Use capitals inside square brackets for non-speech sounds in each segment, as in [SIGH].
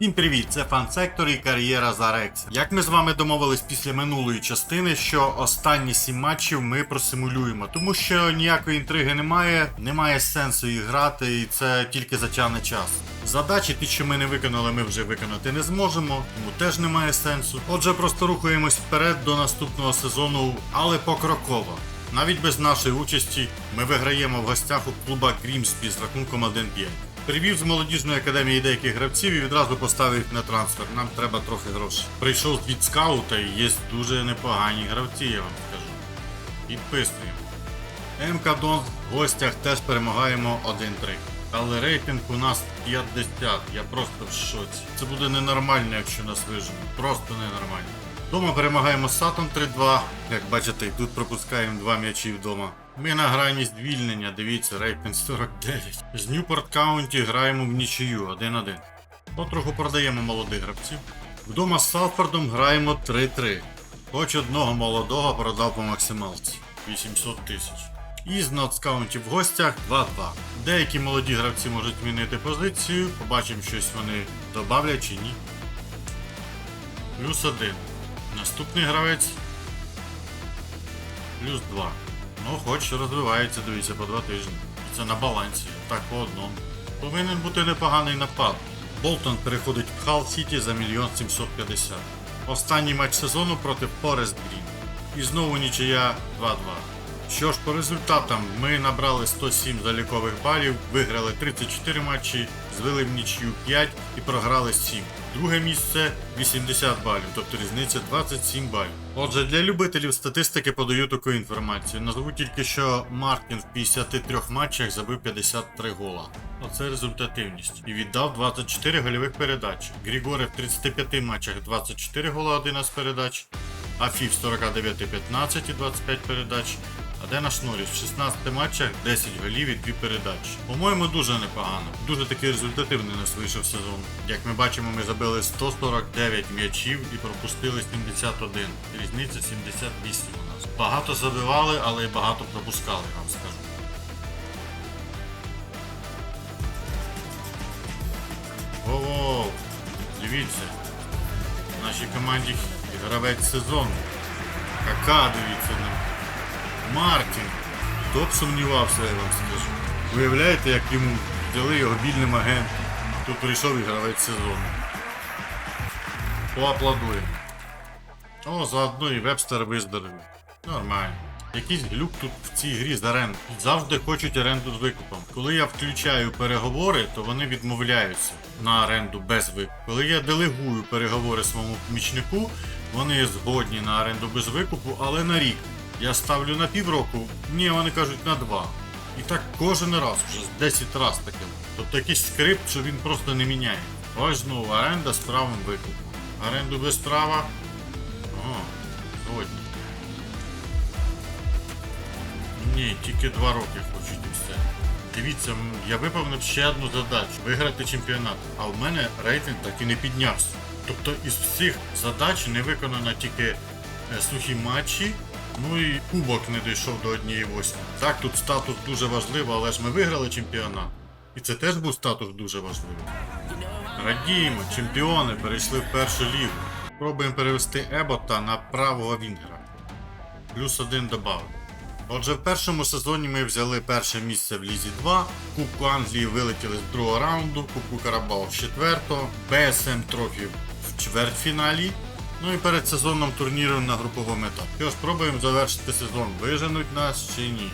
Всім привіт! Це фан сектор і кар'єра за Рекса. Як ми з вами домовились після минулої частини, що останні сім матчів ми просимулюємо, тому що ніякої інтриги немає, немає сенсу їх грати, і це тільки затягне час. Задачі, ті, що ми не виконали, ми вже виконати не зможемо, тому теж немає сенсу. Отже, просто рухаємось вперед до наступного сезону, але покроково. Навіть без нашої участі ми виграємо в гостях у клуба Грімспі з рахунком 1-5. Привів з молодіжної академії деяких гравців і відразу поставив їх на трансфер. Нам треба трохи грошей. Прийшов від скаута і є дуже непогані гравці, я вам скажу. Підписуємо. МК Дон в гостях теж перемагаємо 1-3. Але рейтинг у нас 50. Я просто в шоці. Це буде ненормально, якщо нас виженуть. Просто ненормально. Дома перемагаємо з Сатом 3-2. Як бачите, тут пропускаємо два м'ячі вдома. Ми на грані звільнення, дивіться, рейтинг 49. З Ньюпорт Каунті граємо в нічию 1-1. Потроху продаємо молодих гравців. Вдома з Салфордом граємо 3-3. Хоч одного молодого продав по максималці 800 тисяч. І з Нотс Каунті в гостях 2-2. Деякі молоді гравці можуть змінити позицію, побачимо, щось вони добавлять чи ні. Плюс 1. Наступний гравець. Плюс 2. Ну, хоч розвивається, дивіться, по два тижні. Це на балансі. Так по одному. Повинен бути непоганий напад. Болтон переходить в Хал Сіті за 1 750. Останній матч сезону проти Форест Грін. І знову нічия 2-2. Що ж, по результатам ми набрали 107 залікових балів, виграли 34 матчі, звели в нічию 5 і програли 7. Друге місце 80 балів, тобто різниця 27 балів. Отже, для любителів статистики подаю таку інформацію. Назву тільки, що Мартін в 53 матчах забив 53 гола. Оце результативність. І віддав 24 гольових передач. Грігоре в 35 матчах 24 гола, 11 передач. Афі в 49 15 і 25 передач. А де наш Норріс? В 16 матчах 10 голів і 2 передачі. По-моєму, дуже непогано. Дуже такий результативний нас вийшов сезон. Як ми бачимо, ми забили 149 м'ячів і пропустили 71. Різниця 78 у нас. Багато забивали, але й багато пропускали, вам скажу. Воу, дивіться. В нашій команді гравець сезону. Кака, дивіться на. Мартін. Хто б сумнівався, я вам скажу. Уявляєте, як йому взяли його вільним агентом. Тут прийшов і гравець сезону. Поаплодуємо. О, заодно і Вебстер виздоровів. Нормально. Якийсь глюк тут в цій грі з оренду. Завжди хочуть оренду з викупом. Коли я включаю переговори, то вони відмовляються на оренду без викупу. Коли я делегую переговори своєму помічнику, вони згодні на оренду без викупу, але на рік. Я ставлю на півроку, ні, вони кажуть на два. І так кожен раз, вже 10 разів таке. Тобто якийсь скрипт, що він просто не міняє. Ось знову оренда з правом викупу. Оренду без права. О, згодні. Ні, тільки два роки хочуть і все. Дивіться, я виповнив ще одну задачу виграти чемпіонат. А в мене рейтинг так і не піднявся. Тобто із всіх задач не виконано тільки е, сухі матчі, ну і кубок не дійшов до однієї восьми. Так, тут статус дуже важливий, але ж ми виграли чемпіонат. І це теж був статус дуже важливий. Радіємо, чемпіони перейшли в першу лігу. Пробуємо перевести Ебота на правого Вінгера. Плюс один добавив. Отже, в першому сезоні ми взяли перше місце в Лізі 2, Кубку Англії вилетіли з другого раунду, Кубку Карабау з четвертого, БСМ Трофі в чвертьфіналі. Ну і перед сезонним турніром на груповому етапі. Що ж, пробуємо завершити сезон. Виженуть нас чи ні?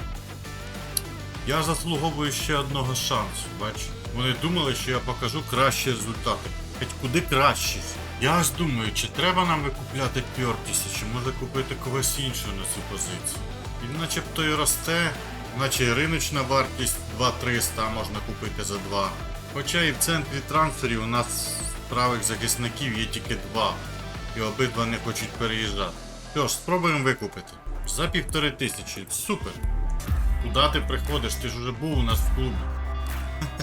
Я заслуговую ще одного шансу, бач. Вони думали, що я покажу кращі результати. Хоч куди кращі. Я аж думаю, чи треба нам викупляти Пьортіса, чи може купити когось іншого на цю позицію. Він начебто і росте, наче і риночна вартість 2300 можна купити за 2. Хоча і в центрі трансферів у нас правих захисників є тільки два, і обидва не хочуть переїжджати. Що ж, спробуємо викупити. За півтори тисячі. Супер! Куда ти приходиш? Ти ж уже був у нас в клубі.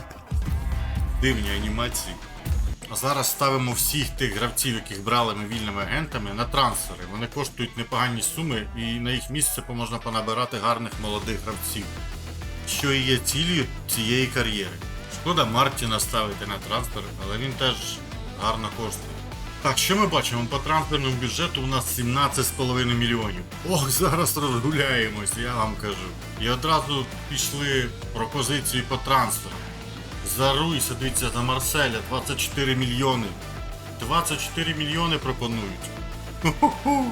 [LAUGHS] Дивні анімації. А зараз ставимо всіх тих гравців, яких брали ми вільними агентами, на трансфери. Вони коштують непогані суми, і на їх місце можна понабирати гарних молодих гравців. Що і є цілею цієї кар'єри. Шкода Мартіна ставити на трансфер, але він теж гарно коштує. Так, що ми бачимо? По трансферному бюджету у нас 17,5 мільйонів. Ох, зараз розгуляємось, я вам кажу. І одразу пішли пропозиції по трансферу. За Руйса, дивіться, за Марселя 24 мільйони. 24 мільйони пропонують. Ху-ху-ху.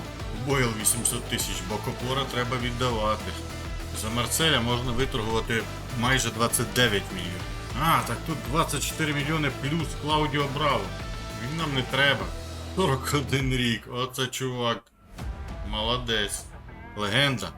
Бойл 800 тисяч, бо Копора треба віддавати. За Марселя можна виторгувати майже 29 мільйонів. А, так тут 24 мільйони плюс Клаудіо Браво. Він нам не треба. 41 рік, оце чувак. Молодець. Легенда.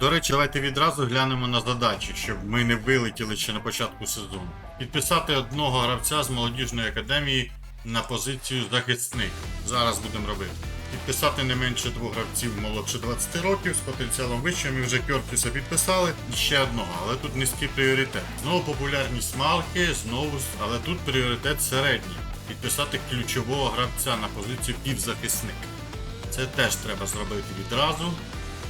До речі, давайте відразу глянемо на задачі, щоб ми не вилетіли ще на початку сезону. Підписати одного гравця з молодіжної академії на позицію захисник. Зараз будемо робити. Підписати не менше двох гравців молодше 20 років з потенціалом вищим. Ми вже Кертіса підписали і ще одного, але тут низький пріоритет. Знову популярність Малки, знову, але тут пріоритет середній. Підписати ключового гравця на позицію півзахисник. Це теж треба зробити відразу,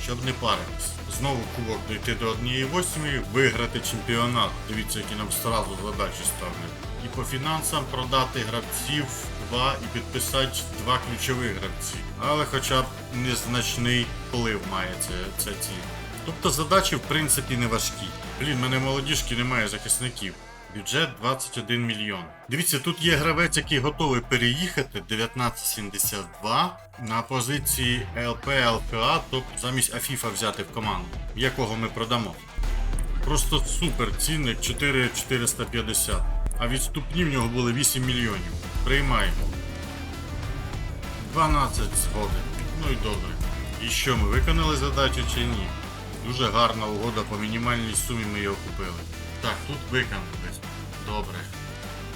щоб не паритись. Знову кубок дойти до 1-8, виграти чемпіонат. Дивіться, які нам зразу задачі ставлять. І по фінансам продати гравців 2 і підписати два ключових гравці. Але хоча б незначний вплив має це ціль. Тобто задачі в принципі не важкі. Блін, мене молодіжки немає захисників. Бюджет 21 мільйон. Дивіться, тут є гравець, який готовий переїхати 1972 на позиції ЛП ЛКА, тобто замість Афіфа взяти в команду, якого ми продамо. Просто супер цінник 4450. А відступні в нього були 8 мільйонів. Приймаємо. 12 згоден. Ну і добре. І що, ми виконали задачу чи ні? Дуже гарна угода по мінімальній сумі ми його купили. Так, тут виконали. Добре.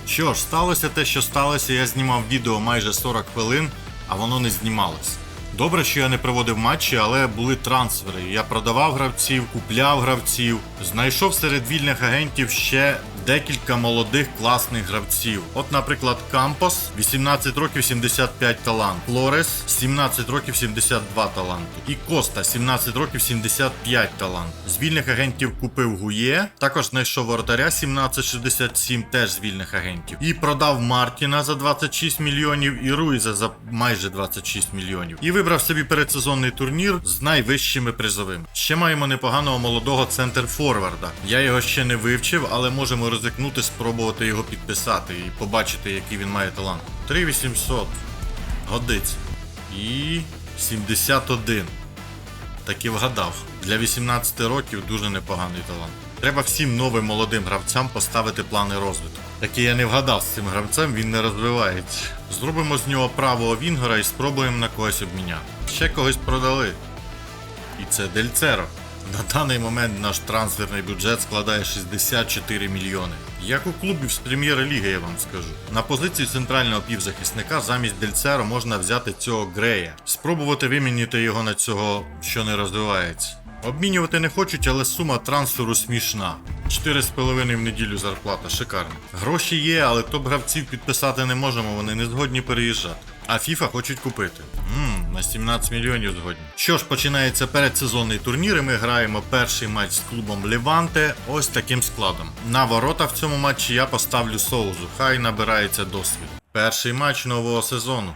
Що ж, сталося те, що сталося, я знімав відео майже 40 хвилин, а воно не знімалось. Добре, що я не проводив матчі, але були трансфери. Я продавав гравців, купляв гравців, знайшов серед вільних агентів ще декілька молодих класних гравців. От, наприклад, Кампос, 18 років 75 талант, Флорес, 17 років 72 таланту. І Коста, 17 років 75 талант. З вільних агентів купив Гує, також знайшов воротаря 1767, теж з вільних агентів. І продав Мартіна за 26 мільйонів і Руїза за майже 26 мільйонів. І вибрав собі передсезонний турнір з найвищими призовими. Ще маємо непоганого молодого центр форварда. Я його ще не вивчив, але можемо ризикнути спробувати його підписати і побачити, який він має талант. 3800. Годиться. І 71. Таки вгадав. Для 18 років дуже непоганий талант. Треба всім новим молодим гравцям поставити плани розвитку. Таки я не вгадав з цим гравцем, він не розвивається. Зробимо з нього правого Вінгера і спробуємо на когось обміняти. Ще когось продали. І це Дельцеро. На даний момент наш трансферний бюджет складає 64 мільйони. Як у клубів з прем'єр-ліги, я вам скажу. На позицію центрального півзахисника замість Дельцеро можна взяти цього Грея. Спробувати вимінити його на цього, що не розвивається. Обмінювати не хочуть, але сума трансферу смішна. 4,5 в неділю зарплата, шикарно. Гроші є, але топ-гравців підписати не можемо, вони не згодні переїжджати. А FIFA хочуть купити. Ммм, на 17 мільйонів згодні. Що ж, починається передсезонний турнір, і ми граємо перший матч з клубом Леванте ось таким складом. На ворота в цьому матчі я поставлю соузу, хай набирається досвід. Перший матч нового сезону.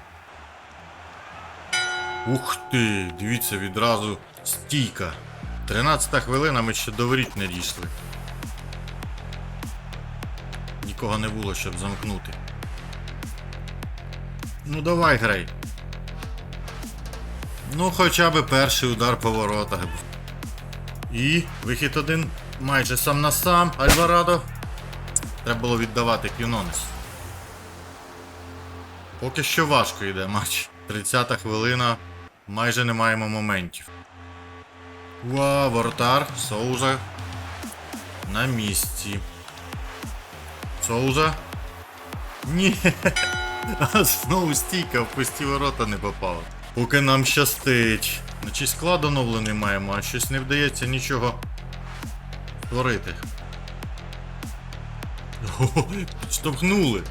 Ух ти, дивіться відразу стійка. 13 хвилина ми ще до воріт не дійшли. Нікого не було, щоб замкнути. Ну давай грай. Ну, хоча б перший удар по воротах. І вихід один майже сам на сам. Альварадо. Треба було віддавати Кюнонес. Поки що важко йде матч. 30 хвилина. Майже не маємо моментів. Уа, воротар, Соуза. На місці. Соуза. Ні. [LAUGHS] Знову стійка в пусті ворота не попала. Поки нам щастить. Значить склад оновлений маємо, а щось не вдається нічого створити. О, підштовхнули.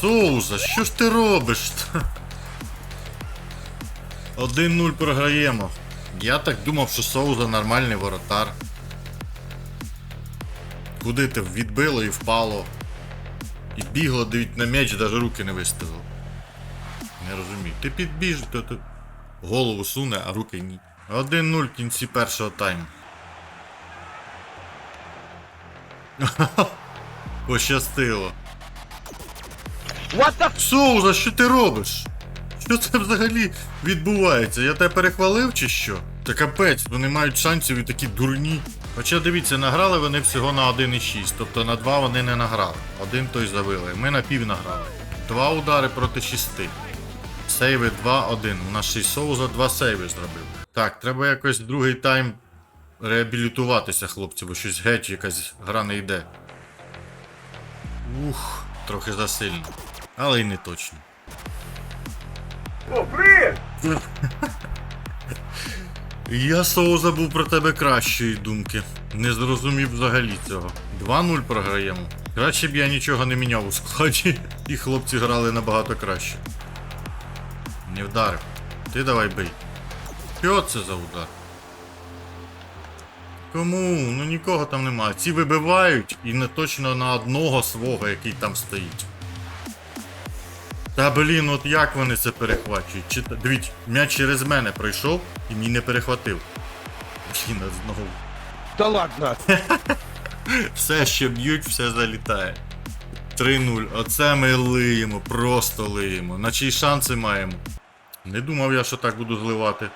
Соуза, що ж ти робиш? 1-0 програємо. Я так думав, що Соуза нормальний воротар. Куди ти відбило і впало. І бігло, дивіть, на м'яч, навіть руки не виставило. Не розумію. Ти підбіж, то ти голову суне, а руки ні. 1-0 в кінці першого тайму. [LAUGHS] Пощастило. What the Соуза, що ти робиш? Що це взагалі відбувається? Я тебе перехвалив чи що? Та капець, вони мають шансів і такі дурні. Хоча дивіться, награли вони всього на 1,6, тобто на 2 вони не награли. Один той забили. Ми на пів награли. Два удари проти 6. Сейви 2-1. У нас ще й Соуза 2 сейви зробив. Так, треба якось другий тайм реабілітуватися, хлопці, бо щось геть якась гра не йде. Ух, трохи засильно. Але й не точно. О, привіт! [LAUGHS] Я Соу забув про тебе кращої думки. Не зрозумів взагалі цього. 2-0 програємо. Краще б я нічого не міняв у складі. [LAUGHS] І хлопці грали набагато краще. Не вдарив. Ти давай бий. Що це за удар? Кому? Ну нікого там нема. Ці вибивають і не точно на одного свого, який там стоїть. Та блін, от як вони це перехвачують? Чи... Дивіться, м'яч через мене пройшов і мені не перехватив. Блін, знову. Та ладно. [LAUGHS] Все, що б'ють, все залітає. 3-0. Оце ми лиємо, просто лиємо. Наче й шанси маємо. Не думав я, що так буду зливати.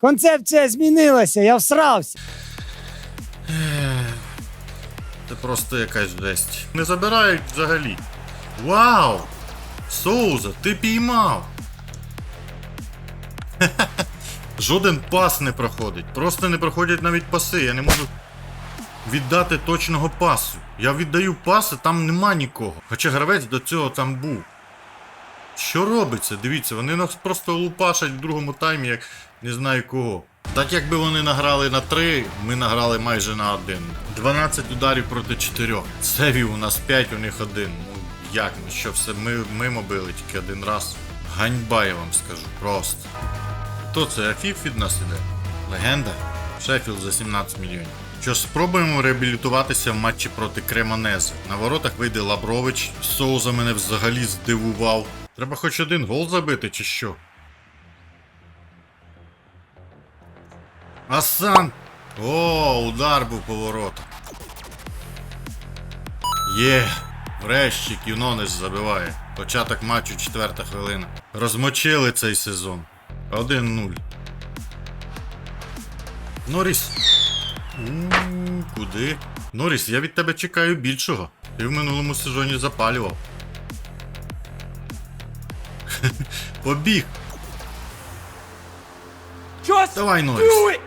Концепція змінилася, я всрався. Це просто якась жесть. Не забирають взагалі. Вау! Соуза, ти піймав! Жоден пас не проходить. Просто не проходять навіть паси. Я не можу віддати точного пасу. Я віддаю паси, там нема нікого. Хоча гравець до цього там був. Що робиться? Дивіться, вони нас просто лупашать в другому таймі, як не знаю кого. Так якби вони награли на 3, ми награли майже на 1. 12 ударів проти 4. Севів у нас 5, у них 1. Ну як ми що все ми мимо били тільки один раз. Ганьба я вам скажу, просто. Хто це? Афіф від нас іде? Легенда? Шеффілд за 17 мільйонів. Що ж, спробуємо реабілітуватися в матчі проти Кремонези. На воротах вийде Лабрович. Соуза мене взагалі здивував. Треба хоч один гол забити, чи що? Асан! О, удар був по воротах. Є! Врешті Кюнонес забиває. Початок матчу, четверта хвилина. Розмочили цей сезон. 1-0. Норріс. У, Куди? Норріс, я від тебе чекаю більшого. Ти в минулому сезоні запалював. [LAUGHS] Побіг. Just Давай, Норріс. do it!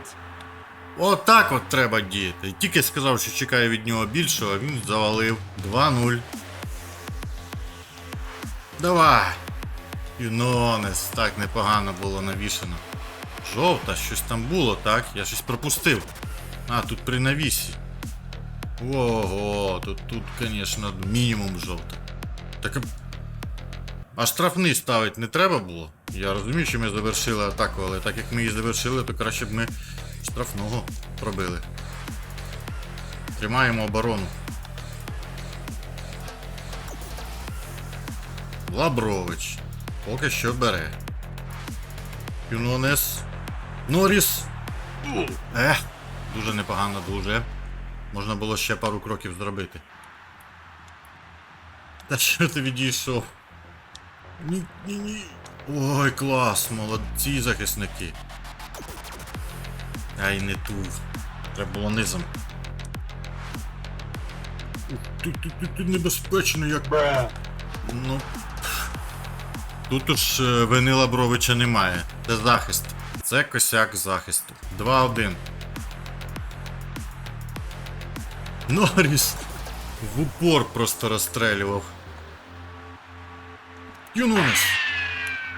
Отак от треба діяти. Тільки сказав, що чекаю від нього більшого, а він завалив. 2-0. Давай. Юнонес, так непогано було навішано. Жовта, щось там було, так? Я щось пропустив. А, тут при навісі. Ого, тут, тут, звісно, мінімум жовта. Так. а- штрафний ставити не треба було? Я розумію, що ми завершили атаку, але так як ми її завершили, то краще б ми штрафного пробили. Тримаємо оборону. Лабрович. Поки що бере. Юнонес. Норріс. Ех, дуже непогано, дуже. Можна було ще пару кроків зробити. Та що ти відійшов? Ні, ні, ні. Ой, клас, молодці захисники. Ай, не ту. Треба було низом. Тут, тут, тут, тут небезпечно, як. Ну. Тут уж е, вини Лабровича немає. Це захист. Це косяк захисту. 2-1. Норріс в упор просто розстрелював. Юнунес.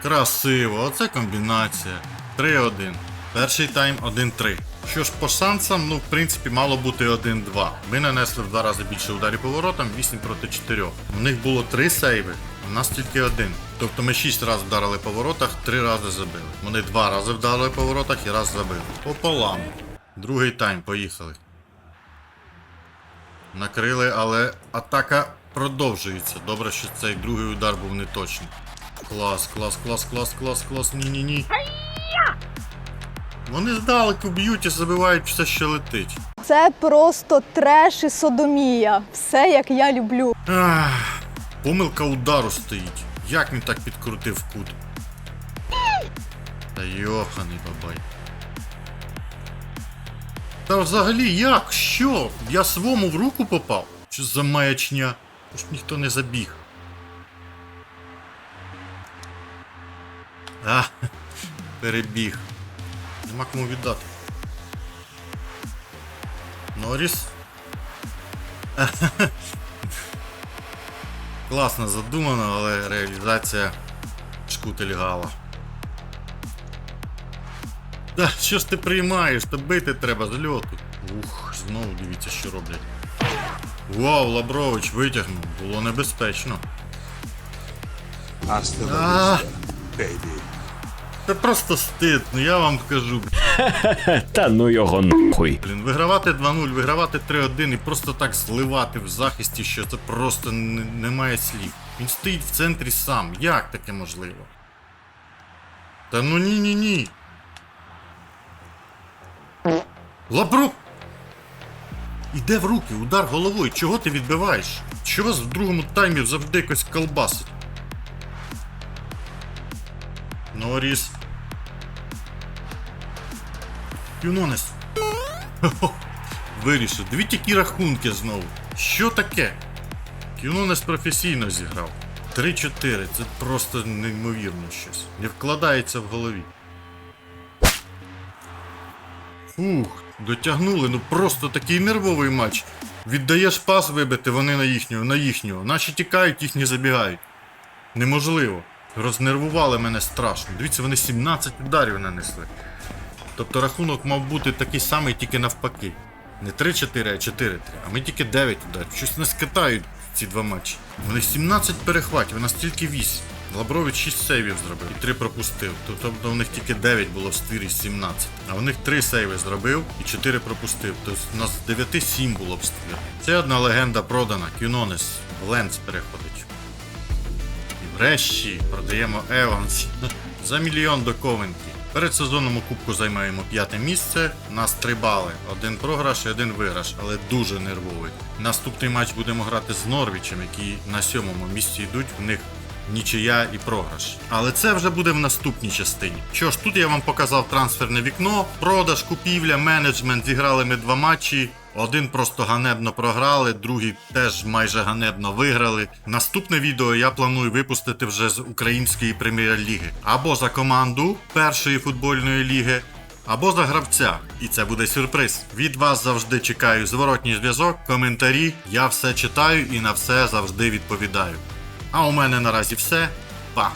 Красиво, оце комбінація. 3-1. Перший тайм 1-3. Що ж, по шансам, ну, в принципі, мало бути 1-2. Ми нанесли в два рази більше ударів по воротам, 8 проти 4. У них було 3 сейви, У нас тільки один. Тобто ми 6 разів вдарили по воротах, 3 рази забили. Вони 2 рази вдарили по воротах і раз забили. Пополам. Другий тайм, поїхали. Накрили, але атака продовжується. Добре, що цей другий удар був неточний. Клас, клас, клас, клас, клас, клас. Ні-ні-ні. Вони здалеку б'ють і забивають все, що летить. Це просто треш і содомія. Все як я люблю. Ах, помилка удару стоїть. Як він так підкрутив кут? Та йоханий бабай. Та взагалі як? Що? Я свому в руку попав? Що за маячня? Ж ніхто не забіг. А, перебіг. Нема кому віддати. Норріс. Класно задумано, але реалізація шкутель гала. Та що ж ти приймаєш? Та бити треба з льоту. Ух, знову дивіться, що роблять. Вау, Лабрович витягнув. Було небезпечно. Hasta la А, vista, baby. це просто стид, ну я вам кажу. [LAUGHS] Та ну його нахуй. Блін, вигравати 2-0, вигравати 3-1 і просто так зливати в захисті, що це просто немає слів. Він стоїть в центрі сам. Як таке можливо? Та ну ні ні ні. Лабру! Іде в руки, удар головою. Чого ти відбиваєш? Що вас в другому таймі завжди якось колбасить? Норіс. Юнонес. Хо-хо. Вирішив. Дивіться, які рахунки знову. Що таке? Кюнонес професійно зіграв. 3-4. Це просто неймовірно щось. Не вкладається в голові. Фух, дотягнули. Ну просто такий нервовий матч. Віддаєш пас вибити, вони на їхнього, на їхнього. Наші тікають, їхні забігають. Неможливо. Рознервували мене страшно. Дивіться, вони 17 ударів нанесли. Тобто рахунок мав бути такий самий, тільки навпаки. Не 3-4, а 4-3. А ми тільки 9 ударів. Щось нас катають ці два матчі. Вони 17 перехватів, у нас тільки 8. Лабрович 6 сейвів зробив і 3 пропустив. Тобто в них тільки 9 було в ствірі 17. А в них 3 сейви зробив і 4 пропустив. Тобто у нас 9-7 було в ствір. Це одна легенда продана. Кюнонес в Ленц переходить. І врешті продаємо Еванс [LAUGHS] за мільйон до Ковенті. Перед сезоном у Кубку займаємо п'яте місце. Нас три бали. Один програш і один виграш, але дуже нервовий. Наступний матч будемо грати з Норвічем, які на сьомому місці йдуть. В них нічия і програш. Але це вже буде в наступній частині. Що ж, тут я вам показав трансферне вікно, продаж, купівля, менеджмент. Зіграли ми два матчі. Один просто ганебно програли, другий теж майже ганебно виграли. Наступне відео я планую випустити вже з української прем'єр-ліги або за команду першої футбольної ліги, або за гравця. І це буде сюрприз. Від вас завжди чекаю зворотній зв'язок, коментарі. Я все читаю і на все завжди відповідаю. А у мене наразі все. Па!